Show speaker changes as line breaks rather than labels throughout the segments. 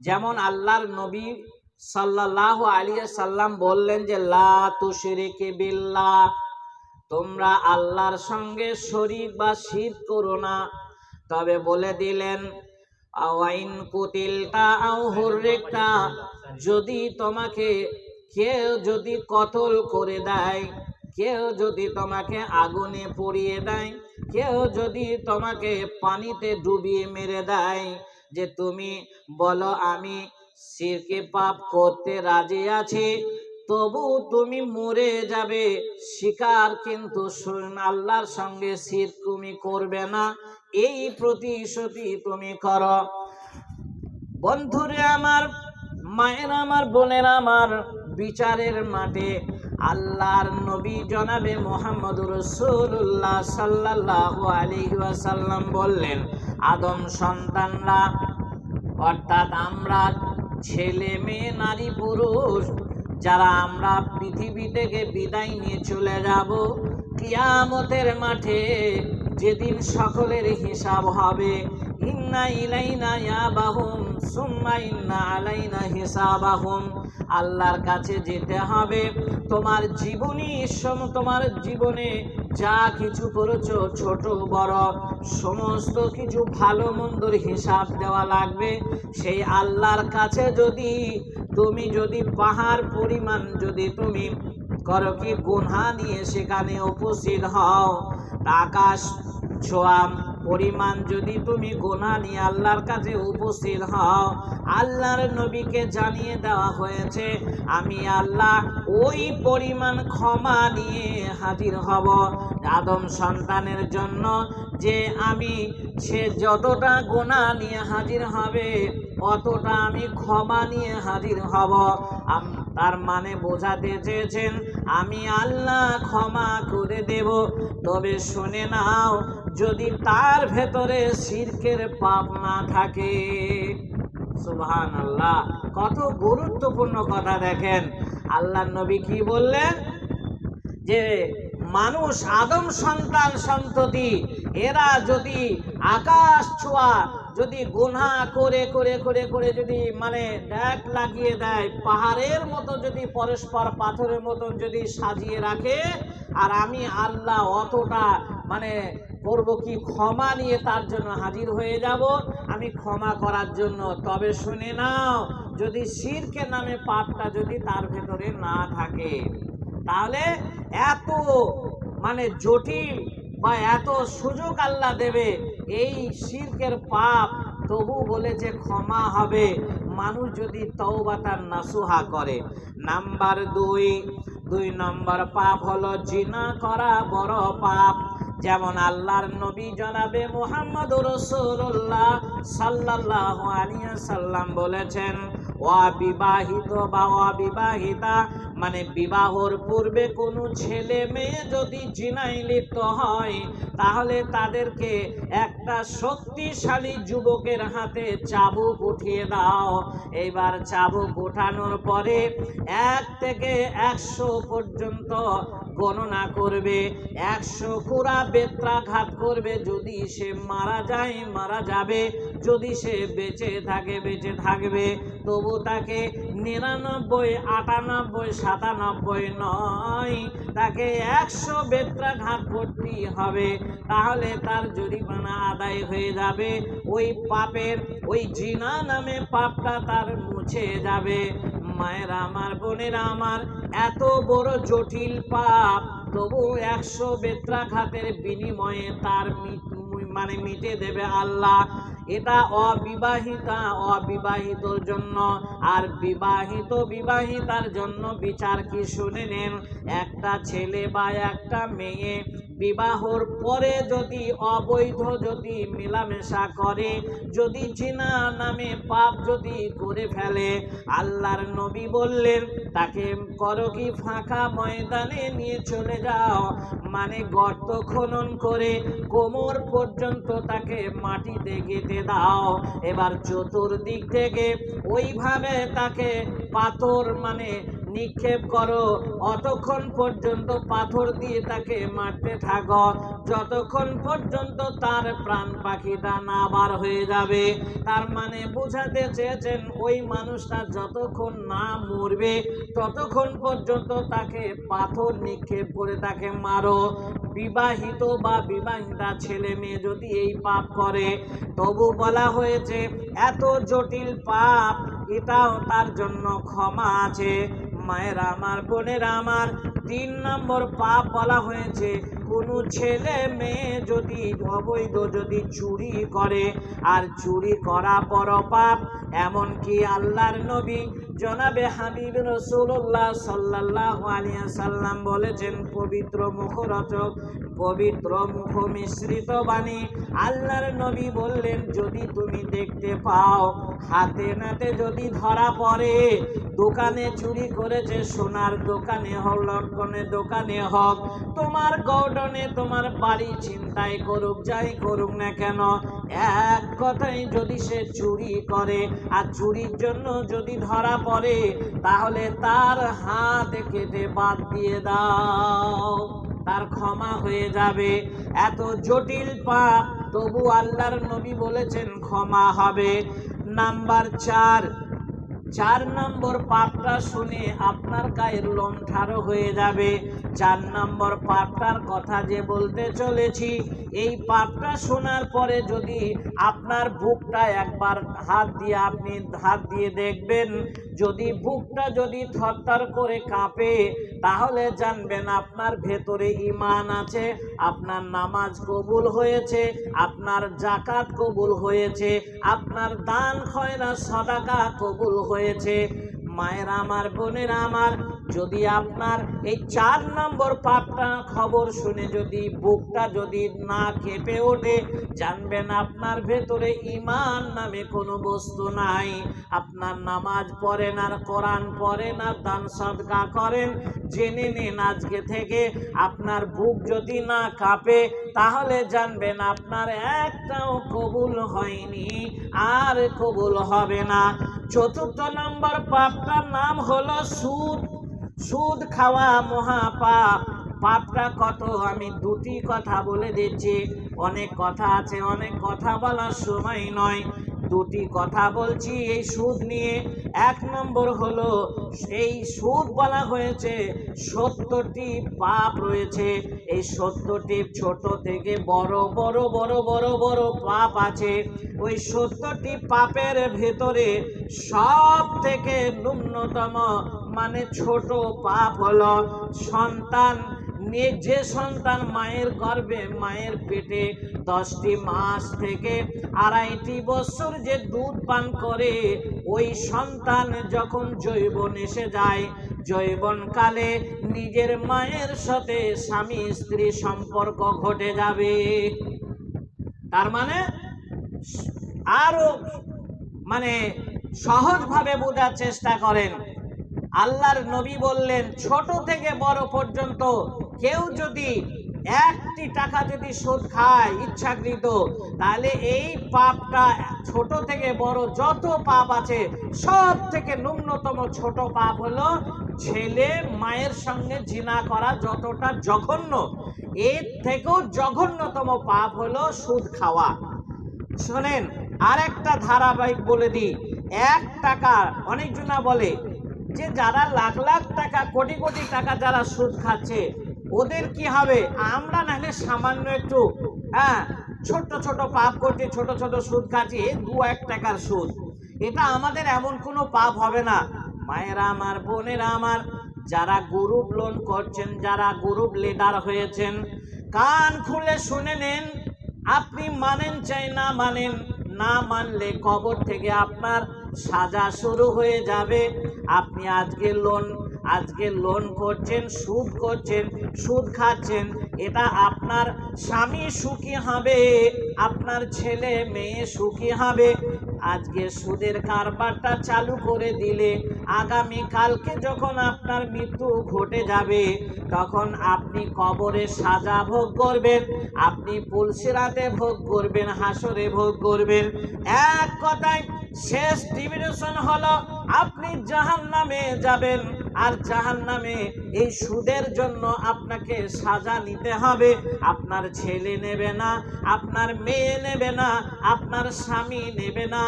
যেমন আল্লাহর নবী সাল্লাহ আলিয়া সাল্লাম বললেন যে, লা তুশরিকে বিল্লাহ তোমরা আল্লাহর সঙ্গে শরীক বা শির করো না। তবে বলে দিলেন যদি তোমাকে কেউ যদি কতল করে দেয়, কেউ যদি তোমাকে আগুনে পুড়িয়ে দেয়, কেউ যদি তোমাকে পানিতে ডুবিয়ে মেরে দেয় যে তুমি বলো আমি সিরকে পাপ করতে রাজি আছি, তবু তুমি মরে যাবে, শিকার কিন্তু আল্লাহর সঙ্গে সির তুমি করবে না, এই প্রতিশ্রুতি তুমি করো। বন্ধুরে আমার, মায়ের আমার, বোনের আমার, বিচারের মাঠে আল্লাহর নবী জনাবে মোহাম্মদ রসুল্লাহ সাল্লাহ আলাইহি ওয়াসাল্লাম বললেন, আদম সন্তানরা, অর্থাৎ আমরা ছেলে মেয়ে, নারী, পুরুষ, যারা আমরা পৃথিবী থেকে বিদায় নিয়ে চলে যাব, কিয়ামতের মাঠে যেদিন সকলের হিসাব হবে আল্লাহর কাছে যেতে হবে। তোমার জীবনী সম তোমার জীবনে যা কিছু করেছ, ছোট, বড়, সমস্ত কিছু ভালো, মন্দর হিসাব দেওয়া লাগবে। সেই আল্লাহর কাছে যদি, তুমি যদি পাহাড় পরিমাণ যদি তুমি করো কি গুনহা নিয়ে সেখানে উপস্থিত হও, আকাশ ছোঁয়া পরিমাণ যদি তুমি গোনা নিয়ে আল্লাহর কাছে উপস্থিত হও, আল্লাহর নবীকে জানিয়ে দেওয়া হয়েছে, আমি আল্লাহ ওই পরিমাণ ক্ষমা নিয়ে হাজির হব। আদম সন্তানের জন্য যে আমি, সে যতটা গোনা নিয়ে হাজির হবে, অতটা আমি ক্ষমা নিয়ে হাজির হব। তার মানে বোঝাতে চেয়েছেন আমি আল্লাহ ক্ষমা করে দেব। তবে শুনে নাও, যদি তার ভেতরে শিরকের পাপ না থাকে। সুবহান আল্লাহ কত গুরুত্বপূর্ণ কথা দেখেন। আল্লাহ নবী কি বললেন? যে মানুষ আদম সন্তান সন্ততি, এরা যদি আকাশ ছোঁয়া যদি গুনা করে করে করে করে যদি মানে ড্যাক লাগিয়ে দেয়, পাহাড়ের মতো যদি পরস্পর পাথরের মতন যদি সাজিয়ে রাখে, আর আমি আল্লাহ অতটা মানে করব কি ক্ষমা নিয়ে তার জন্য হাজির হয়ে যাব, আমি ক্ষমা করার জন্য। তবে শুনে নাও, যদি শিরকে নামে পাপটা যদি তার ভেতরে না থাকে, তাহলে এত মানে জটিল বা এত সুযোগ আল্লাহ দেবে এই শিরকের পাপ তবু বলেছে ক্ষমা হবে। মানুষ যদি তওবাতার নাসুহা করে। নাম্বার দুই দুই নম্বর পাপ হলো জিনা করা বড় পাপ। যেমন আল্লাহর নবী জনাবে মোহাম্মদ রসুল্লাহ সাল্লাহ আলিয়া সাল্লাম বলেছেন অবিবাহিত বা অবিবাহিতা মানে বিবাহর পূর্বে কোনো ছেলে মেয়ে যদি জিনায় লিপ্ত হয়, তাহলে তাদেরকে একটা শক্তিশালী যুবকের হাতে চাবুক উঠিয়ে দাও। এইবার চাবুক উঠানোর পরে এক থেকে একশো পর্যন্ত গণনা করবে। একশো কুড়া বেত্রাঘাত করবে। যদি সে মারা যায়, মারা যাবে। যদি সে বেঁচে থাকে, বেঁচে থাকবে, তবু তাকে নিরানব্বই, আটানব্বই, সাতানব্বই নয়। তাকে একশো বেত্রাঘাত করতেই হবে। তাহলে তার জরিমানা আদায় হয়ে যাবে। ওই পাপের, ওই জিনা নামে পাপটা তার মুছে যাবে। মায়ের আমার, বোনেরা আমার, এত বড় জটিল পাপ। তবু একশো বেত্রাঘাতের বিনিময়ে তার মানে মিটে দেবে আল্লাহ। এটা অবিবাহিতা, অবিবাহিতর জন্য। আর বিবাহিত বিবাহিতার জন্য বিচার কি শুনে নেন? একটা ছেলে বা একটা মেয়ে বিবাহর পরে যদি অবৈধ যদি মেলামেশা করে, যদি জিনা নামে পাপ যদি করে ফেলে, আল্লাহর নবী বললেন, তাকে করো কি ফাঁকা ময়দানে নিয়ে চলে যাও? মানে গর্ত খনন করে কোমর পর্যন্ত তাকে মাটিতে গেঁথে দাও। এবার চতুর্দিক থেকে ওইভাবে তাকে পাথর মানে নিক্ষেপ করো। অতক্ষণ পর্যন্ত পাথর দিয়ে তাকে মারতে থাকো। যতক্ষণ পর্যন্ত তার প্রাণ পাখিটা না বার হয়ে যাবে, তার মানে বোঝাতে চেয়েছেন ওই মানুষটা যতক্ষণ না মরবে, ততক্ষণ পর্যন্ত তাকে পাথর নিক্ষেপ করে তাকে মারো। বিবাহিত বা বিবাহিতা ছেলে মেয়ে যদি এই পাপ করে, তবু বলা হয়েছে, এত জটিল পাপ, এটাও তার জন্য ক্ষমা আছে। মায়ের আমার, বোনের আমার, তিন নম্বর পাপ বলা হয়েছে। কোনো ছেলে মেয়ে যদি অবৈধ যদি চুরি করে, আর চুরি করা বড় পাপ, এমনকি আল্লাহর নবী জনাবে হাবিব রসুল্লাহ সাল্লাহ আলিয়া সাল্লাম বলেছেন, পবিত্র মুখরচক পবিত্র মুখ মিশ্রিত বাণী আল্লাহর নবী বললেন, যদি তুমি দেখতে পাও, হাতে নাতে যদি ধরা পড়ে, দোকানে চুরি করেছে সোনার দোকানে হোক লটকনের দোকানে হোক, তোমার গৌডনে তোমার বাড়ি ছিনতাই করুক, যাই করুক না কেন, এক কথাই যদি সে চুরি করে আর চুরির জন্য যদি ধরা পড়ে, তাহলে তার হাত কেটে বাদ দিয়ে দাও। তার ক্ষমা হয়ে যাবে। এত জটিল পাপ, তবু আল্লাহর নবী বলেছেন ক্ষমা হবে। নাম্বার চার চার নম্বর পাপটা শুনে আপনার গায়ের লোম ঠাড়ো হয়ে যাবে। চার নম্বর পাপটার কথা যে বলতে চলেছি, এই পাপটা শোনার পরে যদি আপনার বুকটা একবার হাত দিয়ে আপনি হাত দিয়ে দেখবেন যদি বুকটা যদি থরথর করে কাঁপে, তাহলে জানবেন আপনার ভেতরে ইমান আছে, আপনার নামাজ কবুল হয়েছে, আপনার জাকাত কবুল হয়েছে, আপনার দান খয়রা সদাকা কবুল হয়েছে। মায়ের আমার, বোনের আমার, যদি আপনার এই চার নম্বর পাপটা খবর শুনে যদি বুকটা যদি না কেঁপে ওঠে, জানবেন আপনার ভেতরে ইমান নামে কোনো বস্তু নাই। আপনার নামাজ পড়েন আর কোরআন পড়েন আর দান সদকা করেন, জেনে নিন আজকে থেকে আপনার বুক যদি না কাঁপে তাহলে জানবেন আপনার একটাও কবুল হয়নি, আর কবুল হবে না। চতুর্থ নম্বর পাপটার নাম হলো সুদ। সুদ খাওয়া মহাপাপ। পাপটা কত? আমি দুটি কথা বলে দিচ্ছি। অনেক কথা আছে, অনেক কথা বলার সময় নয়। দুটি কথা বলছি, এই সুদ নিয়ে। এক নম্বর হলো এই সুদ বলা হয়েছে, সত্তরটি পাপ রয়েছে। এই সত্তরটি ছোট থেকে বড় বড় বড় বড় বড় পাপ আছে। ওই সত্তরটি পাপের ভেতরে সব থেকে ন্যূনতম মানে ছোট পাপ হলো সন্তান যে সন্তান মায়ের গর্ভে, মায়ের পেটে দশটি মাস থেকে আড়াইটি বছর যে দুধ পান করে, ওই সন্তান যখন জৈবন এসে যায় জৈবনকালে নিজের মায়ের সাথে স্বামী স্ত্রী সম্পর্ক ঘটে যাবে। তার মানে আরও মানে সহজভাবে বোঝার চেষ্টা করেন। আল্লাহর নবী বললেন, ছোট থেকে বড় পর্যন্ত কেউ যদি একটি টাকা যদি সুদ খায় ইচ্ছাকৃত, তাহলে এই পাপটা ছোট থেকে বড় যত পাপ আছে, সব থেকে ন্যূনতম ছোট পাপ হলো ছেলে মায়ের সঙ্গে জিনা করা যতটা জঘন্য। এর থেকেও জঘন্যতম পাপ হলো সুদ খাওয়া। শোনেন আর একটা ধারাবাহিক বলে দিই। এক টাকা অনেকজনা বলে যে যারা লাখ লাখ টাকা, কোটি কোটি টাকা যারা সুদ খাচ্ছে ওদের কি হবে? আমরা নাহলে সামান্য একটু হ্যাঁ ছোট ছোট পাপ করছি, ছোট ছোট সুদ খাচ্ছি দু এক টাকার সুদ। এটা আমাদের এমন কোনো পাপ হবে না। মায়েরা আমার, বোনেরা আমার, যারা গ্রুপ লোন করছেন, যারা গ্রুপ লিডার হয়েছেন, কান খুলে শুনে নেন, আপনি মানেন চাই না মানেন, না মানলে কবর থেকে আপনার সাজা শুরু হয়ে যাবে। আপনি আজকে লোন আজকে লোন করছেন, সুদ করছেন, সুদ খাচ্ছেন, এটা আপনার স্বামী সুখী হবে, আপনার ছেলে মেয়ে সুখী হবে। আজকে সুদের কারবারটা চালু করে দিলে আগামী কালকে যখন আপনার মৃত্যু ঘটে যাবে, তখন আপনি কবরে সাজা ভোগ করবেন, আপনি পুলসিরাতে ভোগ করবেন, হাসরে ভোগ করবেন। এক কথায় শেষ ডিভিডেশন হলো, আপনি জাহান নামে যাবেন। আর জাহান নামে এই সুদের জন্য আপনাকে সাজা নিতে হবে। আপনার ছেলে নেবে না, আপনার মেয়ে নেবে না, আপনার স্বামী নেবে না।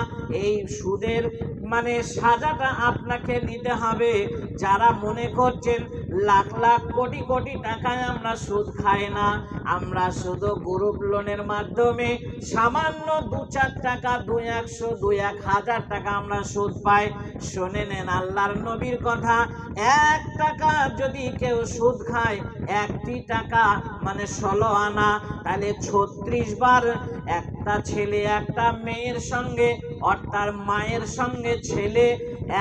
এই সুদের মানে সাজাটা আপনাকে নিতে হবে। যারা মনে করছেন লাখ লাখ কোটি কোটি টাকায় আমরা সুদ খাই না। আমরা শুধু গ্রুপ লোনের মাধ্যমে সামান্য দু চার টাকা দুই একশো দুই এক হাজার টাকা আমরা সুদ পাই। শুনে নেন আল্লাহর নবীর কথা, এক টাকা যদি কেউ সুদ খায়, একটি টাকা মানে ষোলো আনা। তাহলে ছত্রিশ বার একটা ছেলে, একটা মেয়ের সঙ্গে, অর্থাৎ মায়ের সঙ্গে ছেলে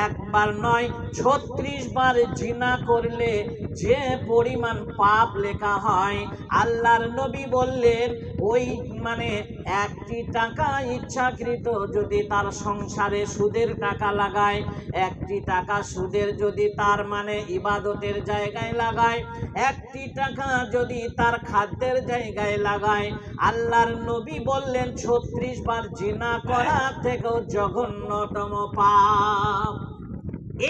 একবার নয় ছত্রিশ বার জিনা করলে যে পরিমাণ পাপ লেখা হয় আল্লাহর নবী বললেন ওই মানে একটি টাকা ইচ্ছাকৃত যদি তার সংসারে সুদের টাকা লাগায়, একটি টাকা সুদের যদি তার মানে ইবাদতের জায়গায় লাগায়, একটি টাকা যদি তার খাদ্যের জায়গায় লাগায়। আল্লাহর নবী বললেন, ছত্রিশ বার জিনা করা থেকেও জঘন্যতম পাপ।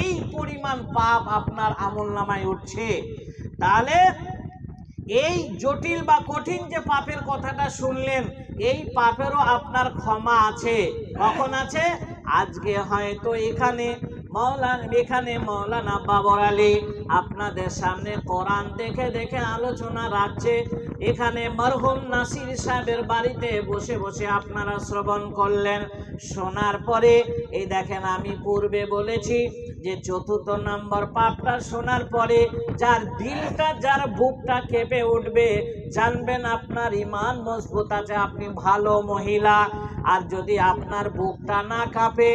এই পরিমাণ পাপ আপনার আমল নামায় উঠছে। তাহলে এই জটিল বা কঠিন যে পাপের কথাটা শুনলেন, এই পাপেরও আপনার ক্ষমা আছে। কখন আছে? আজকে হয়তো এখানে মৌলানা এখানে মৌলানা বাবর আলী আপনাদের সামনে কোরআন দেখে দেখে আলোচনা রাখছে। এখানে মরহুম নাসির সাহেবের বাড়িতে বসে বসে আপনারা শ্রবণ করলেন। শোনার পরে, এই দেখেন আমি পূর্বে বলেছি যে চতুর্থ নম্বর পাপটা শোনার পরে যার দিলটা, যার বুকটা কেঁপে উঠবে, জানবেন আপনার ইমান মজবুত আছে, আপনি ভালো মহিলা। আর যদি আপনার বুকটা না কাঁপে,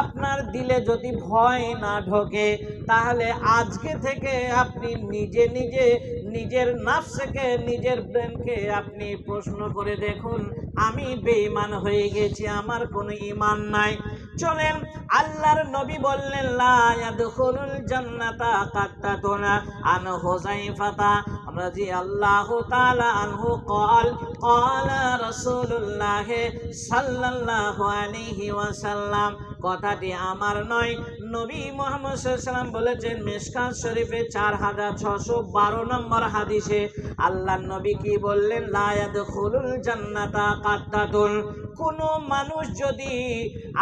আপনার দিলে যদি ভয় না ঢোকে, তাহলে আজকে থেকে আপনি নিজে নিজে নিজের নাফসকে নিজের ব্রেনকে আপনি প্রশ্ন করে দেখুন আমি বেঈমান হয়ে গেছি আমার কোনো ইমান নাই চলেন আল্লাহর নবী বললেন লা ইয়াদখুলুল জান্নাতা কাত্তাতুনা আন হুযাইফাতা রাদিয়াল্লাহু তাআলা আনহু قال قال رسول الله সাল্লাল্লাহু আলাইহি ওয়াসাল্লাম কথাটি আমার নয় নবী মোহাম্মদ সাল্লাম বলেছেন মেশকাত শরীফে চার হাজার ছশো বারো নম্বর হাদিসে আল্লাহ নবী কি বললেন? লায়াদ খুলুল জান্নাতা কাত্তাতুল কোনো মানুষ যদি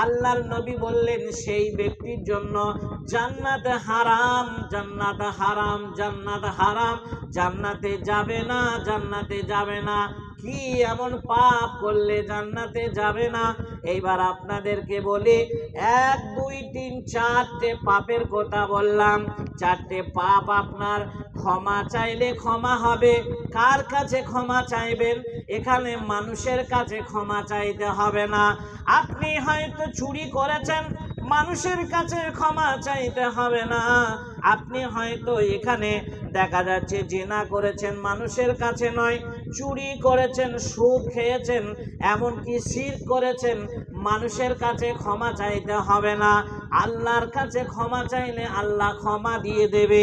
আল্লাহর নবী বললেন, সেই ব্যক্তির জন্য জান্নাত হারাম জান্নাত হারাম জান্নাত হারাম, জান্নাতে যাবে না, জান্নাতে যাবে না। কি এমন পাপ করলে জান্নাতে যাবে না? এইবার আপনাদেরকে বলি, এক, দুই, তিন, চারটে পাপের কথা বললাম। চারটে পাপ আপনার ক্ষমা চাইলে ক্ষমা হবে। কার কাছে ক্ষমা চাইবেন? এখানে মানুষের কাছে ক্ষমা চাইতে হবে না। আপনি হয়তো চুরি করেছেন, মানুষের কাছে ক্ষমা চাইতে হবে না। আপনি হয়তো এখানে দেখা যাচ্ছে, জেনা করেছেন মানুষের কাছে নয় চুরি করেছেন, সুদ খেয়েছেন, এমনকি শির করেছেন, মানুষের কাছে ক্ষমা চাইতে হবে না। আল্লাহর কাছে ক্ষমা চাইলে আল্লাহ ক্ষমা দিয়ে দেবে।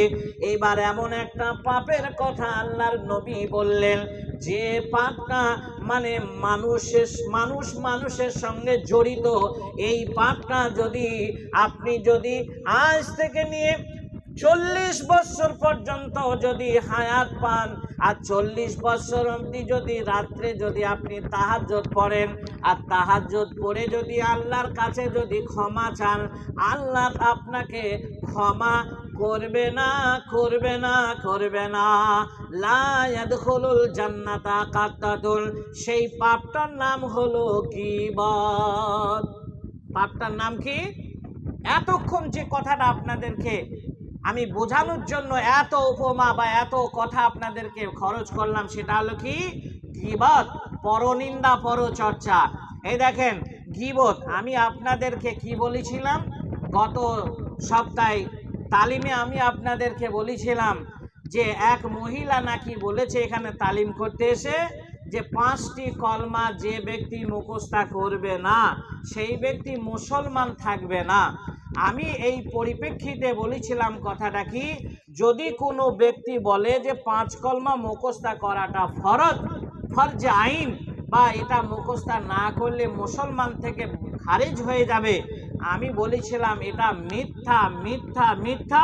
এবার এমন একটা পাপের কথা আল্লাহর নবী বললেন, যে পাপটা মানে মানুষের, মানুষ মানুষের সঙ্গে জড়িত। এই পাপটা যদি আপনি যদি আজ থেকে নিয়ে চল্লিশ বছর পর্যন্ত যদি হায়াত পান, আর চল্লিশ বছর অবধি যদি রাত্রে যদি আপনি তাহাজ্জত পড়েন, আর তাহাজ্জত পড়ে যদি আল্লাহর কাছে যদি ক্ষমা চান, আল্লাহ আপনাকে ক্ষমা করবে না করবে না করবে না। লা ইয়াদখুলুল জান্নাতা কাত্তাতুল সেই পাপটার নাম হলো গীবত। পাপটার নাম কি? এতক্ষণ যে কথাটা আপনাদেরকে আমি বোঝানোর জন্য এত উপমা বা এত কথা আপনাদেরকে খরচ করলাম, সেটা হলো কি? গিবত, পরনিন্দা, পরচর্চা। এই দেখেন, গিবত, আমি আপনাদেরকে কি বলেছিলাম? গত সপ্তাহে তালিমে আমি আপনাদেরকে বলেছিলাম যে এক মহিলা নাকি বলেছে এখানে তালিম করতে এসে যে পাঁচটি কলমা যে ব্যক্তি মুখস্থা করবে না, সেই ব্যক্তি মুসলমান থাকবে না। আমি এই পরিপ্রেক্ষিতে বলেছিলাম কথাটা কি? যদি কোনো ব্যক্তি বলে যে পাঁচ কলমা মুখস্থা করাটা ফরজ ফরজ আইন বা এটা মুখস্থা না করলে মুসলমান থেকে খারিজ হয়ে যাবে, আমি বলেছিলাম এটা মিথ্যা মিথ্যা মিথ্যা,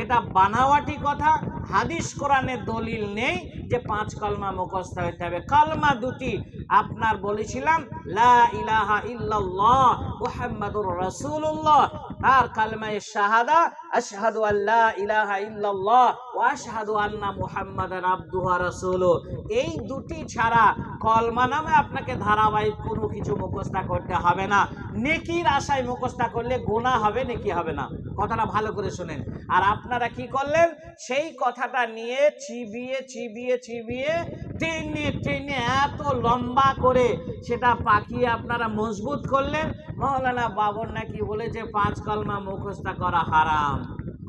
এটা বানাওয়াটি কথা, হাদিস কোরআনের দলিল নেই যে পাঁচ কলমা মুখস্থ হইতে হবে। কলমা দুটি আপনার বলেছিলাম, লা ইলাহা ইল্লাল্লাহ মুহাম্মাদুর রাসূলুল্লাহ আর কালমায়ে শাহাদা আশহাদু আল্লা ইলাহা ইল্লাল্লাহ ওয়া আশহাদু আন্না মুহাম্মাদান আবদুহু ওয়া রাসূলুহু। এই দুটি ছাড়া কলমা নামে আপনাকে ধারাবাহিক কোনো কিছু মুখস্থ করতে হবে না। নেকির আশায় মুখস্থ করলে গোনা হবে, নেকি হবে না। কথাটা ভালো করে শুনেন। আর আপনারা কি করলেন? সেই কথাটা নিয়ে চিবিয়ে চিবিয়ে চিবিয়ে, টেনে টেনে এত লম্বা করে সেটা পাকিয়ে আপনারা মজবুত করলেন। মৌলানা বাবর নাকি বলেছে, পাঁচ কলমা মুখস্থ করা হারাম।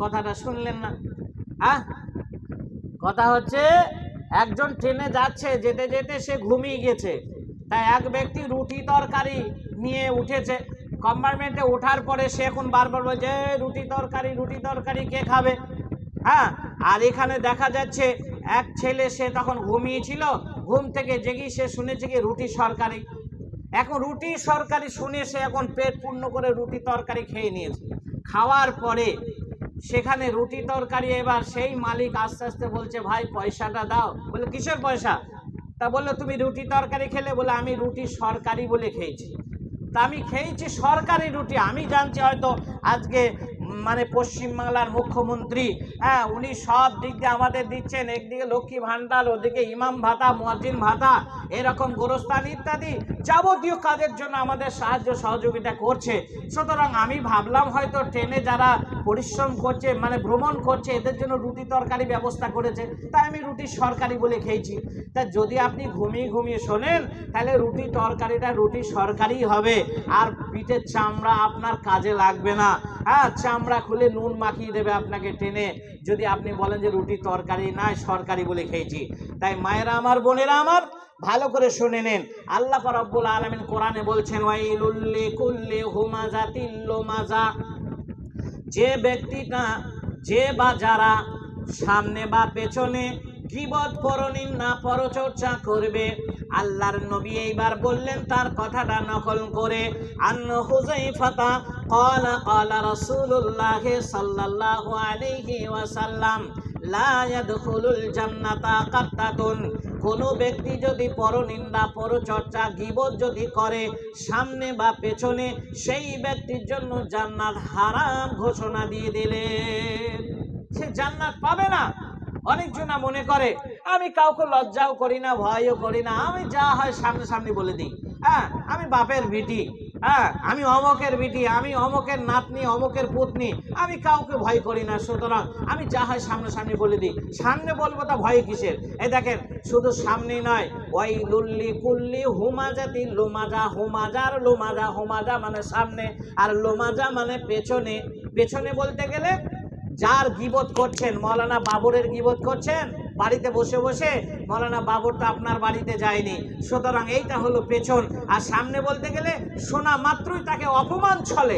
কথাটা শুনলেন না? হ্যাঁ? কথা হচ্ছে, একজন ট্রেনে যাচ্ছে, যেতে যেতে সে ঘুমিয়ে গেছে। তাই এক ব্যক্তি রুটি তরকারি নিয়ে উঠেছে। কম্পার্টমেন্টে ওঠার পরে সে এখন বারবার বলছে রুটি তরকারি রুটি তরকারি কে খাবে? হ্যাঁ আর এখানে দেখা যাচ্ছে, এক ছেলে সে তখন ঘুমিয়েছিল, ঘুম থেকে জেগে সে শুনেছে কি রুটি সরকারি। এখন রুটি সরকারি শুনে সে এখন পেট পূর্ণ করে রুটি তরকারি খেয়ে নিয়েছে। খাওয়ার পরে সেখানে রুটি তরকারি এবার সেই মালিক আস্তে আস্তে বলছে, ভাই, পয়সাটা দাও। বলে, কিসের পয়সা? তা বলল, তুমি রুটি তরকারি খেলে? বলে, আমি রুটি সরকারি বলে খেয়েছি। তা আমি খেয়েছি সরকারি রুটি, আমি জানছি হয়তো আজকে মানে পশ্চিমবাংলার মুখ্যমন্ত্রী হ্যাঁ উনি সব দিক দিয়ে আমাদের দিচ্ছেন, একদিকে লক্ষ্মী ভাণ্ডার ওদিকে ইমাম ভাতা, মুয়াজ্জিন ভাতা, এরকম গোরস্থান ইত্যাদি যাবতীয় কাজের জন্য আমাদের সাহায্য সহযোগিতা করছে। সুতরাং আমি ভাবলাম হয়তো ট্রেনে যারা পরিশ্রম করছে মানে ভ্রমণ করছে, এদের জন্য রুটি তরকারি ব্যবস্থা করেছে, তাই আমি রুটি সরকারি বলে খেয়েছি। তা যদি আপনি ঘুমিয়ে ঘুমিয়ে শোনেন, তাহলে রুটি তরকারিটা রুটি সরকারি হবে, আর পিঠের চামড়া আপনার কাজে লাগবে না। হ্যাঁ চামড়া খুলে নুন মাখিয়ে দেবে আপনাকে টেনে। যদি আপনি বলেন যে রুটি তরকারি নাই, সরকারি বলে খেয়েছি। তাই মায়েরা আমার, বোনেরা আমার, ভালো করে শুনে নেন। আল্লাহ রব্বুল আলমিন কোরআনে বলছেন মাজা যে ব্যক্তিটা, যে বা যারা সামনে বা পেছনে গিবত না পরচর্চা করবে, আল্লাহর নবী এইবার বললেন, তার কথাটা নকল করে, আন্ন হুজাইফাতা قال قال رسول الله صلى الله عليه وسلم لا يدخل الجنة قطة কোন ব্যক্তি যদি পরনিন্দা পরচর্চা গিবত যদি করে সামনে বা পেছনে সেই ব্যক্তির জন্য জান্নাত হারাম ঘোষণা দিয়ে দিলেন সে জান্নাত পাবে না অনেকজনা মনে করে আমি কাউকে লজ্জাও করি না ভয়ও করি না আমি যা হয় সামনে সামনে বলে দিই হ্যাঁ আমি বাপের বিটি হ্যাঁ আমি অমকের বিটি, আমি অমকের নাতনি, অমকের পুতনি, আমি কাউকে ভয় করি না। সুতরাং আমি যা হয় সামনে সামনে বলে দিই। সামনে বলব তা ভয় কিসের? এই দেখেন, শুধু সামনে নয় ওই লুল্লি কুল্লি হুমাজাতি লোমাজা, হুমাজার লোমাজা, হুমাজা মানে সামনে আর লোমাজা মানে পেছনে। পেছনে বলতে গেলে যার গিবত করছেন, মৌলানা বাবরের গিবত করছেন? বাড়িতে বসে বসে, মৌলানা বাবর তো আপনার বাড়িতে যায়নি। সুতরাং এইটা হলো পেছন। আর সামনে বলতে গেলে শোনা মাত্রই তাকে অপমান ছলে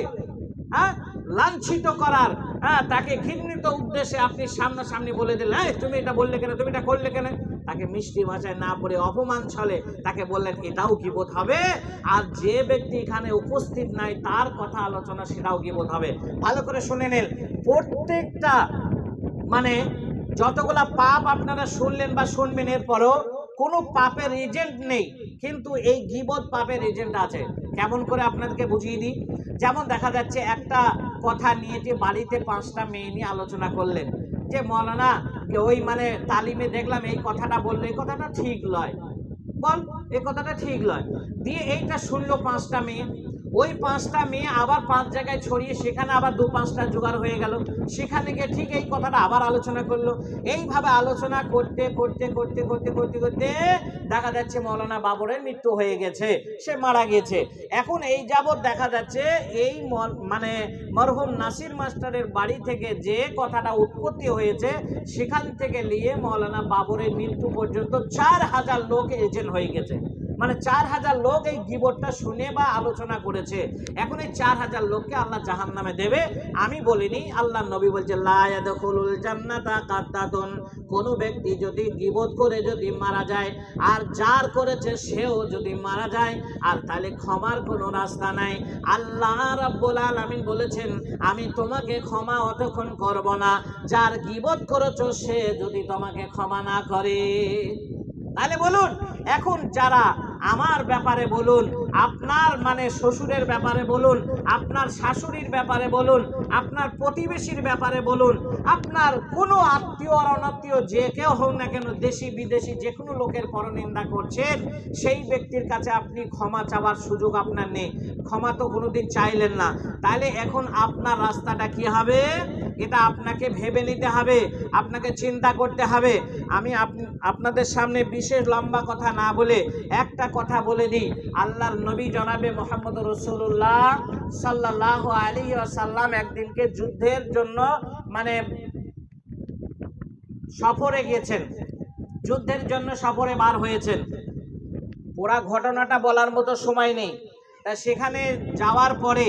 হ্যাঁ? লাঞ্ছিত করার হ্যাঁ? তাকে ঘৃণিত উদ্দেশ্যে আপনি সামনাসামনি বলে দিলেন হ্যাঁ তুমি এটা বললে কেন? তুমি এটা করলে কেন? তাকে মিষ্টি ভাষায় না পড়ে অপমান ছলে, তাকে বললেন, এটাও গিবোধ হবে। আর যে ব্যক্তি এখানে উপস্থিত নাই, তার কথা আলোচনা, সেটাও গিবোধ হবে। ভালো করে শুনে নেন, প্রত্যেকটা মানে যতগুলা পাপ আপনারা শুনলেন বা শুনবেন, এরপরও কোনো পাপের এজেন্ট নেই, কিন্তু এই গিবত পাপের এজেন্ট আছে। কেমন করে আপনাদেরকে বুঝিয়ে দিই? যেমন দেখা যাচ্ছে, একটা কথা নিয়ে যে বাড়িতে পাঁচটা মেয়ে নিয়ে আলোচনা করলেন। যে, মৌলানা ওই মানে তালিমে দেখলাম এই কথাটা বলল, এই কথাটা ঠিক লয়। বল, এই কথাটা ঠিক লয়। দিয়ে এইটা শুনলো পাঁচটা মেয়ে। ওই পাঁচটা মেয়ে আবার পাঁচ জায়গায় ছড়িয়ে সেখানে আবার দু পাঁচটা জোগাড় হয়ে গেল। সেখানে গিয়ে ঠিক এই কথাটা আবার আলোচনা করল। এইভাবে আলোচনা করতে করতে করতে করতে করতে করতে দেখা যাচ্ছে মৌলানা বাবরের মৃত্যু হয়ে গেছে। সে মারা গেছে। এখন এই যাবৎ দেখা যাচ্ছে এই মানে মরহুম নাসির মাস্টারের বাড়ি থেকে যে কথাটা উৎপত্তি হয়েছে, সেখান থেকে নিয়ে মৌলানা বাবরের মৃত্যু পর্যন্ত চার হাজার লোক এজেন্ট হয়ে গেছে। মানে চার হাজার লোক এই গিবরটা শুনে বা আলোচনা করেছে। এখন এই চার হাজার লোককে আল্লাহ জাহান নামে দেবে। আমি বলিনি আল্লাহ নবী বলছে লায়াদুল কোন ব্যক্তি যদি গিবত করে যদি মারা যায়, আর যার করেছে সেও যদি মারা যায়, আর তাহলে ক্ষমার কোনো রাস্তা নাই। আল্লাহ রাব্বুল আলামিন বলেছেন, আমি তোমাকে ক্ষমা অতক্ষণ করব না। যার গিবত করেছ সে যদি তোমাকে ক্ষমা না করে। তাহলে বলুন, এখন যারা আমার ব্যাপারে বলুন, আপনার মানে শ্বশুরের ব্যাপারে বলুন, আপনার শাশুড়ির ব্যাপারে বলুন, আপনার প্রতিবেশীর ব্যাপারে বলুন, আপনার কোনো আত্মীয় আর অনাত্মীয় যে কেউ হোক না কেন, দেশি বিদেশি যে কোনো লোকের পরনিন্দা করছেন, সেই ব্যক্তির কাছে আপনি ক্ষমা চাওয়ার সুযোগ আপনার নেই। ক্ষমা তো কোনোদিন চাইলেন না। তাহলে এখন আপনার রাস্তাটা কি হবে? এটা আপনাকে ভেবে নিতে হবে, আপনাকে চিন্তা করতে হবে। আমি আপ- আপনাদের সামনে বিশেষ লম্বা কথা না বলে একটা কথা বলে দিই। আল্লাহর নবী জনাবে মোহাম্মদ রসুল্লাহ সাল্লাহ আলী সাল্লাম একদিনকে যুদ্ধের জন্য মানে সফরে গিয়েছেন। যুদ্ধের জন্য সফরে বার হয়েছেন। পুরা ঘটনাটা বলার মতো সময় নেই। তা সেখানে যাওয়ার পরে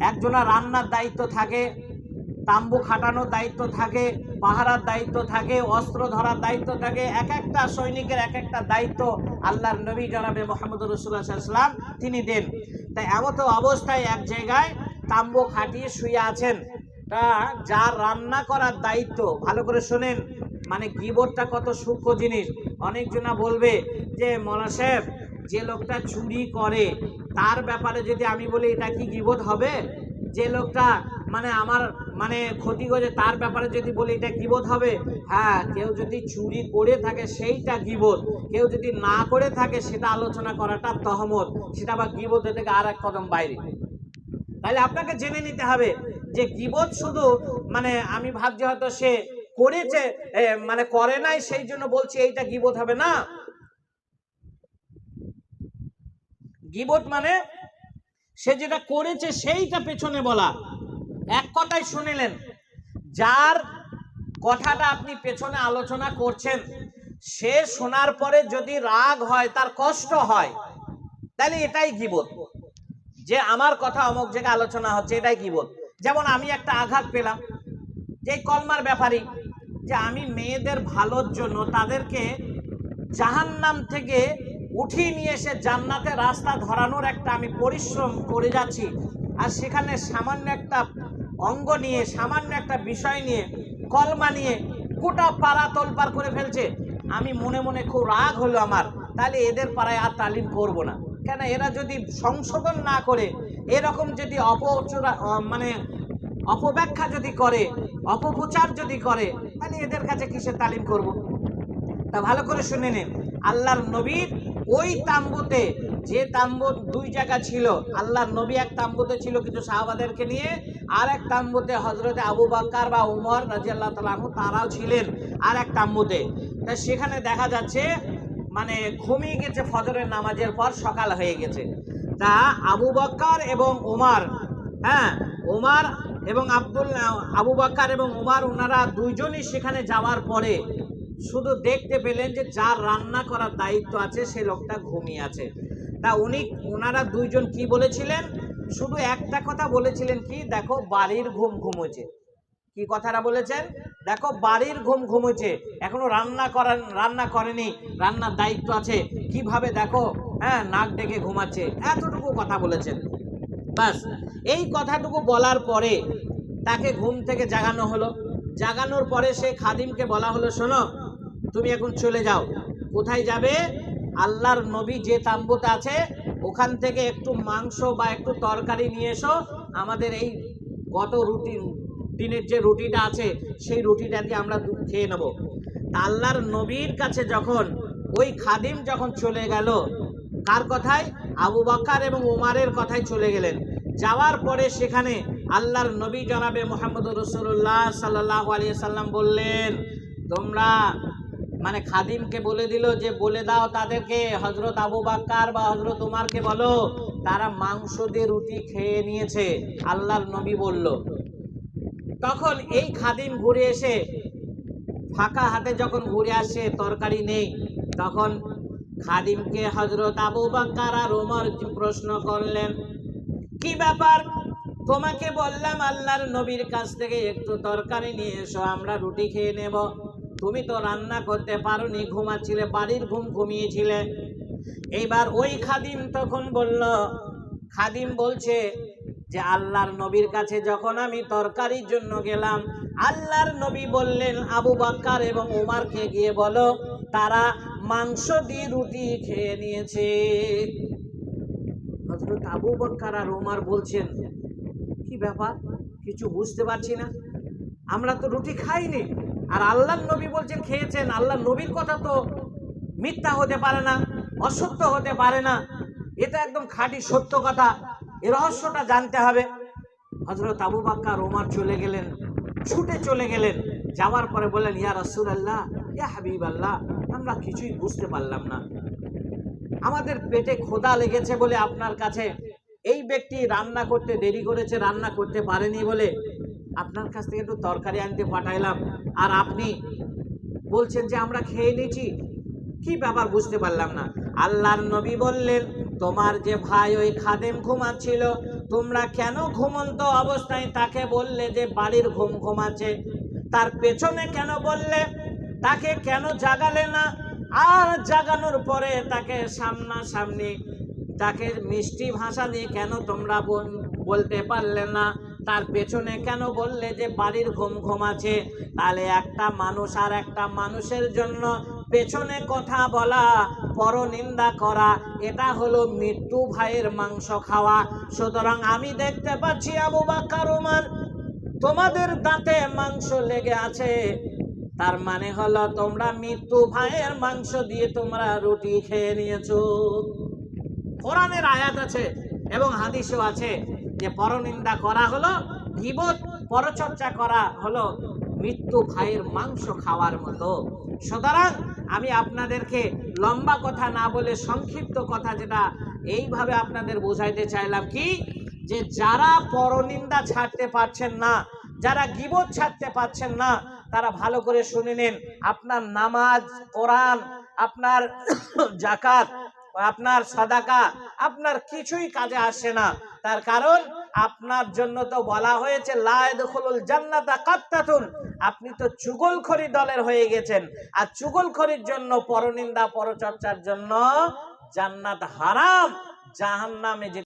একজনা রান্নার দায়িত্ব থাকে। তাম্বু খাটানোর দায়িত্ব থাকে, পাহারার দায়িত্ব থাকে, অস্ত্র ধরার দায়িত্ব থাকে, এক একটা সৈনিকের এক একটা দায়িত্ব আল্লাহর নবী জনাবে মোহাম্মদ রসুল্লাহাম তিনি দেন। তাই এমতো অবস্থায় এক জায়গায় তাম্বু খাটিয়ে শুয়ে আছেন। তা যার রান্না করার দায়িত্ব, ভালো করে শোনেন মানে গিবরটা কত সূক্ষ্ম জিনিস। অনেকজনা বলবে যে মলা সাহেব, যে লোকটা চুরি করে, তার ব্যাপারে যদি আমি বলি, এটা কি গিবত হবে? যে লোকটা মানে আমার মানে ক্ষতি করে তার ব্যাপারে যদি বলি, এটা গিবত হবে? হ্যাঁ কেউ যদি চুরি করে থাকে, সেইটা গিবত। কেউ যদি না করে থাকে, সেটা আলোচনা করাটা তহমত। সেটা আবার গিবতের থেকে আর এক কদম বাইরে। তাহলে আপনাকে জেনে নিতে হবে যে গিবত শুধু মানে আমি ভাবছি হয়তো সে করেছে মানে করে নাই, সেই জন্য বলছি এইটা গিবত হবে না। গিবত মানে সে যেটা করেছে, সেইটা পেছনে বলা। এক কথাই শুনিলেন, যার কথাটা আপনি পেছনে আলোচনা করছেন, সে শোনার পরে যদি রাগ হয়, তার কষ্ট হয়, তাহলে এটাই গিবত। যে আমার কথা অমুক জায়গায় আলোচনা হচ্ছে, এটাই গিবত। যেমন আমি একটা আঘাত পেলাম, যে কলমার ব্যাপারই যে আমি মেয়েদের ভালোর জন্য তাদেরকে জাহান্নাম থেকে উঠিয়ে নিয়ে এসে জান্নাতে রাস্তা ধরানোর একটা আমি পরিশ্রম করে যাচ্ছি, আর সেখানে সামান্য একটা অঙ্গ নিয়ে, সামান্য একটা বিষয় নিয়ে, কলমা নিয়ে গোটা পাড়া তোলপার করে ফেলছে। আমি মনে মনে খুব রাগ হলো আমার। তাহলে এদের পাড়ায় আর তালিম করব না। কেন এরা যদি সংশোধন না করে, এরকম যদি অপচরা মানে অপব্যাখ্যা যদি করে, অপপ্রচার যদি করে, তাহলে এদের কাছে কিসের তালিম করব। তা ভালো করে শুনে নিন আল্লাহর নবীর ওই তাম্বুতে যে তাম্বু দুই জায়গা ছিল, আল্লাহর নবী এক তাম্বুতে ছিল কিছু সাহাবাদেরকে নিয়ে, আর এক তাম্বুতে হজরতে আবু বাক্কার বা উমর রাজি আল্লাহ তালু তারাও ছিলেন আর এক তাম্বুতে। তা সেখানে দেখা যাচ্ছে মানে ঘুমিয়ে গেছে ফজরের নামাজের পর সকাল হয়ে গেছে। তা আবু বক্কর এবং উমার হ্যাঁ উমার এবং আব্দুল, আবু বক্কর এবং উমার ওনারা দুইজনই সেখানে যাওয়ার পরে শুধু দেখতে পেলেন যে যার রান্না করার দায়িত্ব আছে, সে লোকটা ঘুমিয়ে আছে। তা উনি ওনারা দুইজন কি বলেছিলেন? শুধু একটা কথা বলেছিলেন কি, দেখো বাড়ির ঘুম ঘুমোছে কি কথাটা বলেছেন? দেখো বাড়ির ঘুম ঘুমোচ্ছে। এখনও রান্না করার, রান্না করেনি, রান্নার দায়িত্ব আছে। কীভাবে দেখো হ্যাঁ নাক ডেকে ঘুমাচ্ছে। এতটুকু কথা বলেছেন। বাস এই কথাটুকু বলার পরে তাকে ঘুম থেকে জাগানো হলো। জাগানোর পরে সে খাদিমকে বলা হলো, শোনো, তুমি এখন চলে যাও। কোথায় যাবে? আল্লাহর নবী যে তাম্বুতে আছে, ওখান থেকে একটু মাংস বা একটু তরকারি নিয়ে এসো। আমাদের এই গত রুটি, দিনের যে রুটিটা আছে, সেই রুটিটা দিয়ে আমরা খেয়ে নেব। আল্লাহর নবীর কাছে যখন ওই খাদিম যখন চলে গেল, কার কথায়? আবু বাক্কার এবং উমারের কথায় চলে গেলেন। যাওয়ার পরে সেখানে আল্লাহর নবী জনাবে মোহাম্মদ রসুল্লাহ সাল্লাহ আলিয়া সাল্লাম বললেন, তোমরা মানে খাদিমকে বলে দিল যে, বলে দাও তাদেরকে হজরত আবু বাক্কার বা হজরত উমারকে বলো, তারা মাংস দিয়ে রুটি খেয়ে নিয়েছে। আল্লাহর নবী বলল। তখন এই খাদিম ঘুরে এসে ফাঁকা হাতে যখন ঘুরে আসে, তরকারি নেই, তখন খাদিমকে হজরত আবু বাক্কার আর ওমর প্রশ্ন করলেন, কি ব্যাপার? তোমাকে বললাম আল্লাহর নবীর কাছ থেকে একটু তরকারি নিয়ে এসো, আমরা রুটি খেয়ে নেব। তুমি তো রান্না করতে পারোনি, ঘুমাচ্ছিলে, বাড়ির ঘুম ঘুমিয়েছিলে। এইবার ওই খাদিম তখন বলল, খাদিম বলছে যে, আল্লাহর নবীর কাছে যখন আমি তরকারির জন্য গেলাম, আল্লাহর নবী বললেন, আবু বাক্কার এবং উমারকে গিয়ে বলো, তারা মাংস দিয়ে রুটি খেয়ে নিয়েছে। হযরত আবু বক্কর আর ওমর বলছেন, কি ব্যাপার? কিছু বুঝতে পারছি না। আমরা তো রুটি খাইনি। আর আল্লাহর নবী বলছেন, খেয়েছেন। আল্লাহর নবীর কথা তো মিথ্যা হতে পারে না, অসত্য হতে পারে না। এটা একদম খাঁটি সত্য কথা। এ রহস্যটা জানতে হবে। হজরত আবু বাক্কা রোমার চলে গেলেন, ছুটে চলে গেলেন। যাওয়ার পরে বললেন, ইয়া রাসূল আল্লাহ ইয়া হাবিব আল্লাহ আমরা কিছুই বুঝতে পারলাম না। আমাদের পেটে খোদা লেগেছে বলে আপনার কাছে এই ব্যক্তি রান্না করতে দেরি করেছে, রান্না করতে পারেনি বলে আপনার কাছ থেকে একটু তরকারি আনতে পাঠাইলাম। আর আপনি বলছেন যে আমরা খেয়ে নিয়েছি। কি ব্যাপার বুঝতে পারলাম না। আল্লাহর নবী বললেন, তোমার যে ভাই ওই খাদেম ঘুমাচ্ছিল, তোমরা কেন ঘুমন্ত অবস্থায় তাকে বললে যে বাড়ির ঘুম ঘুমাচ্ছে? তার পেছনে কেন বললে? তাকে কেন জাগালে না? আর জাগানোর পরে তাকে সামনাসামনি, তাকে মিষ্টি ভাষা দিয়ে কেন তোমরা বলতে পারলে না? তার পেছনে কেন বললে যে বাড়ির ঘুম ঘুম আছে তাহলে একটা মানুষ আর একটা মানুষের জন্য পেছনে কথা বলা, পরনিন্দা করা, এটা হলো মৃত্যু ভাইয়ের মাংস খাওয়া। সুতরাং আমি দেখতে পাচ্ছি আবু বাক্কার উমার, তোমাদের দাঁতে মাংস লেগে আছে। তার মানে হলো তোমরা মৃত্যু ভাইয়ের মাংস দিয়ে তোমরা রুটি খেয়ে নিয়েছো। কোরআনের আয়াত আছে এবং হাদিসও আছে। যে পরনিন্দা করা হলো গীবত পরচর্চা করা হলো মৃত্যু ভাইয়ের মাংস খাওয়ার মতো। সুতরাং আমি আপনাদেরকে লম্বা কথা না বলে সংক্ষিপ্ত কথা যেটা এইভাবে আপনাদের বোঝাইতে চাইলাম কি, যে যারা পরনিন্দা ছাড়তে পারছেন না, যারা গিবত ছাড়তে পারছেন না, তারা ভালো করে শুনে নিন, আপনার নামাজ, কোরআন, আপনার জাকাত আপনার সাদাকা আপনার কিছুই কাজে আসে না। তার কারণ আপনার জন্য তো বলা হয়েছে জান্নাতা আপনি তো চুগলখড়ি দলের হয়ে গেছেন। আর চুগলখড়ির জন্য, পরনিন্দা, পরচর্চার জন্য জান্নাত হারাম। জাহান্নামে যে